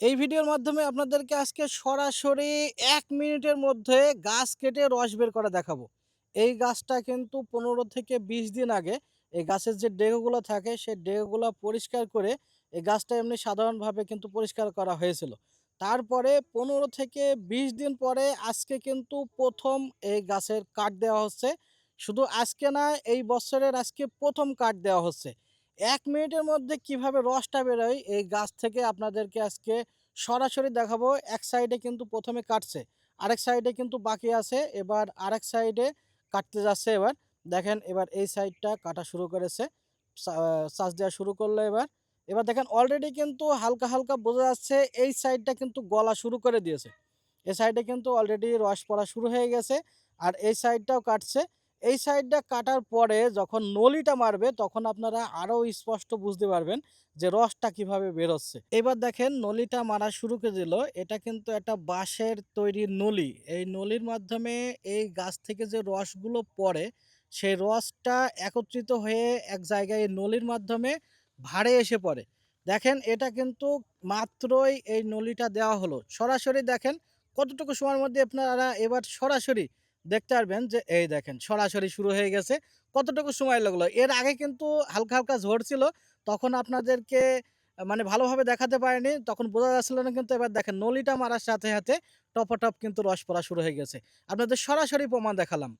এই ভিডিওর মাধ্যমে আপনাদেরকে আজকে সরাসরি এক মিনিটের মধ্যে গাছ কেটে রস বের করা দেখাবো। এই গাছটা কিন্তু ১৫ থেকে ২০ দিন আগে এই গাছের যে ডেগোগুলো থাকে, সেই ডেগোগুলো পরিষ্কার করে এই গাছটা এমনি সাধারণভাবে কিন্তু পরিষ্কার করা হয়েছিল। তারপরে ১৫ থেকে ২০ দিন পরে আজকে কিন্তু প্রথম এই গাছের কাঠ দেওয়া হচ্ছে। শুধু আজকে না, এই বছরের আজকে প্রথম কাঠ দেওয়া হচ্ছে। ১ মিনিটের মধ্যে কীভাবে রসটা বেরোয় এই গাছ থেকে আপনাদেরকে আজকে সরাসরি দেখাবো। এক সাইডে কিন্তু প্রথমে কাটছে। আরেক সাইডে কিন্তু বাকি আছে। এবার আরেক সাইডে কাটতে যাচ্ছে এবার। দেখেন এবার এই সাইডটা কাটা শুরু করেছে। চাষ দেওয়া শুরু করল এবার। এবার দেখেন অলরেডি কিন্তু হালকা, হালকা বোঝা যাচ্ছে এই সাইডটা কিন্তু গলা শুরু করে দিয়েছে। এই সাইডে কিন্তু অলরেডি রস পড়া শুরু হয়ে গেছে। আর এই সাইডটাও কাটছে। এই সাইডটা কাটার পরে যখন নলিটা মারবে, তখন আপনারা আরও স্পষ্ট বুঝতে পারবেন যে রসটা কীভাবে বেরোচ্ছে। এবার দেখেন নলিটা মারা শুরু করে দিল। এটা কিন্তু একটা বাঁশের তৈরি নলি। এই নলির মাধ্যমে এই গাছ থেকে যে রসগুলো পড়ে, সেই রসটা একত্রিত হয়ে এক জায়গায় নলির মাধ্যমে ভাড়ে এসে পড়ে। দেখেন এটা কিন্তু মাত্রই এই নলিটা দেওয়া হলো। সরাসরি দেখেন কতটুকু সময়ের মধ্যে আপনারা এবার সরাসরি দেখতে পারবেন যে এই দেখেন সরাসরি শুরু হয়ে গেছে। কতটুকু সময় লাগল। এর আগে কিন্তু হালকা, হালকা ঝড় ছিল তখন আপনাদেরকে মানে ভালোভাবে দেখাতে পারেনি তখন বোঝা যাচ্ছিল না কিন্তু এবার দেখেন নলিটা মারার সাথে, সাথে টপাটপ কিন্তু রস পড়া শুরু হয়ে গেছে। আপনাদের সরাসরি প্রমাণ দেখালাম।